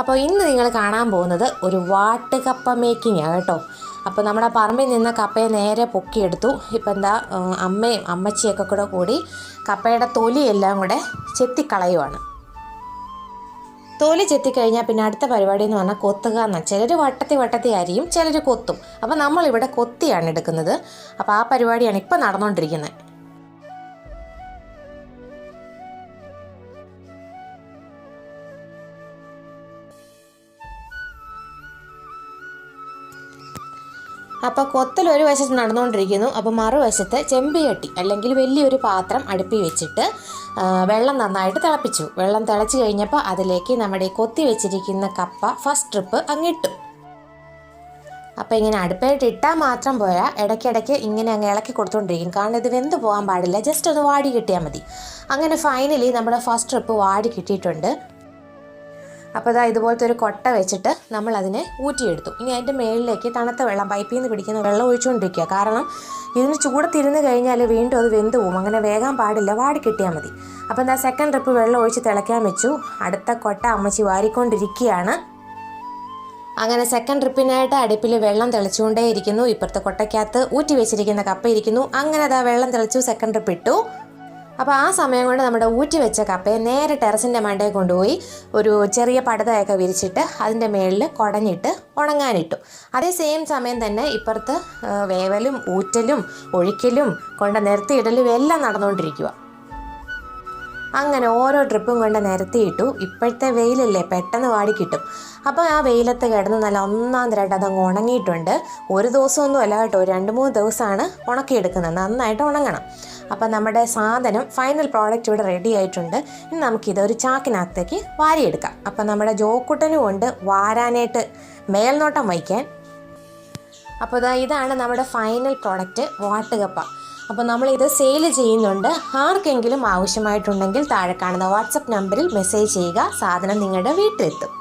അപ്പോൾ ഇന്ന് നിങ്ങൾ കാണാൻ പോകുന്നത് ഒരു വാട്ട് കപ്പ മേക്കിംഗ് ആണ് കേട്ടോ. അപ്പോൾ നമ്മുടെ പറമ്പിൽ നിന്ന് കപ്പയെ നേരെ പൊക്കിയെടുത്തു. ഇപ്പം എന്താ അമ്മയും അമ്മച്ചിയൊക്കെ കൂടെ കൂടി കപ്പയുടെ തൊലിയെല്ലാം കൂടെ ചെത്തിക്കളയുവാണ്. തൊലി ചെത്തിക്കഴിഞ്ഞാൽ പിന്നെ അടുത്ത പരിപാടി എന്ന് പറഞ്ഞാൽ കൊത്തുക എന്നാൽ ചിലർ വട്ടത്തി വട്ടത്തി അരിയും ചിലർ കൊത്തും. അപ്പോൾ നമ്മളിവിടെ കൊത്തിയാണ് എടുക്കുന്നത്. അപ്പോൾ ആ പരിപാടിയാണ് ഇപ്പോൾ നടന്നുകൊണ്ടിരിക്കുന്നത് അപ്പോൾ കൊത്തൽ ഒരു വശത്ത് നടന്നുകൊണ്ടിരിക്കുന്നു. അപ്പോൾ മറുവശത്ത് ചെമ്പിയട്ടി അല്ലെങ്കിൽ വലിയൊരു പാത്രം അടുപ്പി വെച്ചിട്ട് വെള്ളം നന്നായിട്ട് തിളപ്പിച്ചു. വെള്ളം തിളച്ച് കഴിഞ്ഞപ്പോൾ അതിലേക്ക് നമ്മുടെ കൊത്തി വെച്ചിരിക്കുന്ന കപ്പ ഫസ്റ്റ് ട്രിപ്പ് അങ്ങിട്ടു. അപ്പോൾ ഇങ്ങനെ അടുപ്പായിട്ട് ഇട്ടാൽ മാത്രം പോരാ. ഇടയ്ക്കിടയ്ക്ക് ഇങ്ങനെ അങ്ങ് ഇളക്കി കൊടുത്തുകൊണ്ടിരിക്കും കാരണം ഇത് വെന്ത് പോകാൻ പാടില്ല. ജസ്റ്റ് ഒന്ന് വാടി കിട്ടിയാൽ മതി. അങ്ങനെ ഫൈനലി നമ്മുടെ ഫസ്റ്റ് ട്രിപ്പ് വാടി കിട്ടിയിട്ടുണ്ട്. അപ്പോൾ ഇതാ ഇതുപോലത്തെ ഒരു കൊട്ട വെച്ചിട്ട് നമ്മൾ അതിനെ ഊറ്റിയെടുത്തു. ഇനി അതിന്റെ മേളിലേക്ക് തണുത്ത വെള്ളം പൈപ്പിൽ നിന്ന് പിടിക്കുന്ന വെള്ളം ഒഴിച്ചുകൊണ്ടിരിക്കുക കാരണം ഇതിന് ചൂടത്തിരുന്ന് കഴിഞ്ഞാൽ വീണ്ടും അത് വെന്ത് പോകും. അങ്ങനെ വേഗം പാടില്ല വാടി കിട്ടിയാൽ മതി. അപ്പോൾ എന്താ സെക്കൻഡ് ട്രിപ്പ് വെള്ളം ഒഴിച്ച് തിളയ്ക്കാൻ വെച്ചു. അടുത്ത കൊട്ട അമ്മച്ചി വാരിക്കൊണ്ടിരിക്കുകയാണ്. അങ്ങനെ സെക്കൻഡ് ട്രിപ്പിനായിട്ട് അടുപ്പിൽ വെള്ളം തിളച്ചുകൊണ്ടേയിരിക്കുന്നു. ഇപ്പുറത്തെ കൊട്ടയ്ക്കകത്ത് ഊറ്റി വെച്ചിരിക്കുന്ന കപ്പ ഇരിക്കുന്നു. അങ്ങനെ അതാ വെള്ളം തിളച്ചു സെക്കൻഡ് ട്രിപ്പ് ഇട്ടു. അപ്പോൾ ആ സമയം കൊണ്ട് നമ്മുടെ ഊറ്റി വെച്ച കപ്പയെ നേരെ ടെറസിന്റെ മണ്ടയിൽ കൊണ്ടുപോയി ഒരു ചെറിയ പടുതയൊക്കെ വിരിച്ചിട്ട് അതിന്റെ മേളിൽ കുടഞ്ഞിട്ട് ഉണങ്ങാനിട്ടു. അതേ സെയിം സമയം തന്നെ ഇപ്പുറത്ത് വേവലും ഊറ്റലും ഒഴിക്കലും കൊണ്ട് നിർത്തിയിടലും എല്ലാം നടന്നുകൊണ്ടിരിക്കുക അങ്ങനെ ഓരോ ട്രിപ്പും കൊണ്ട് നിരത്തിയിട്ടു ഇപ്പോഴത്തെ വെയിലല്ലേ പെട്ടെന്ന് വാടി കിട്ടും അപ്പോൾ ആ വെയിലത്ത് കിടന്ന് നല്ല ഒന്നാം തരമായിട്ട് അതങ്ങ് ഉണങ്ങിയിട്ടുണ്ട്. ഒരു ദിവസമൊന്നും അല്ല കേട്ടോ രണ്ട് മൂന്ന് ദിവസമാണ് ഉണക്കിയെടുക്കുന്നത്. നന്നായിട്ട് ഉണങ്ങണം. അപ്പോൾ നമ്മുടെ സാധനം ഫൈനൽ പ്രോഡക്റ്റ് ഇവിടെ റെഡി ആയിട്ടുണ്ട്. ഇനി നമുക്കിത് ഒരു ചാക്കിനകത്തേക്ക് വാരിയെടുക്കാം. അപ്പോൾ നമ്മുടെ ജോക്കുട്ടനും ഉണ്ട് വാരാനായിട്ട് മേൽനോട്ടം വയ്ക്കാൻ. അപ്പോൾ ഇതാ ഇതാണ് നമ്മുടെ ഫൈനൽ പ്രോഡക്റ്റ് വാട്ടുകപ്പ. അപ്പോൾ നമ്മളിത് സെയിൽ ചെയ്യുന്നുണ്ട്. ആർക്കെങ്കിലും ആവശ്യമായിട്ടുണ്ടെങ്കിൽ താഴെ കാണുന്ന വാട്സപ്പ് നമ്പറിൽ മെസ്സേജ് ചെയ്യുക. സാധനം നിങ്ങളുടെ വീട്ടിലെത്തും.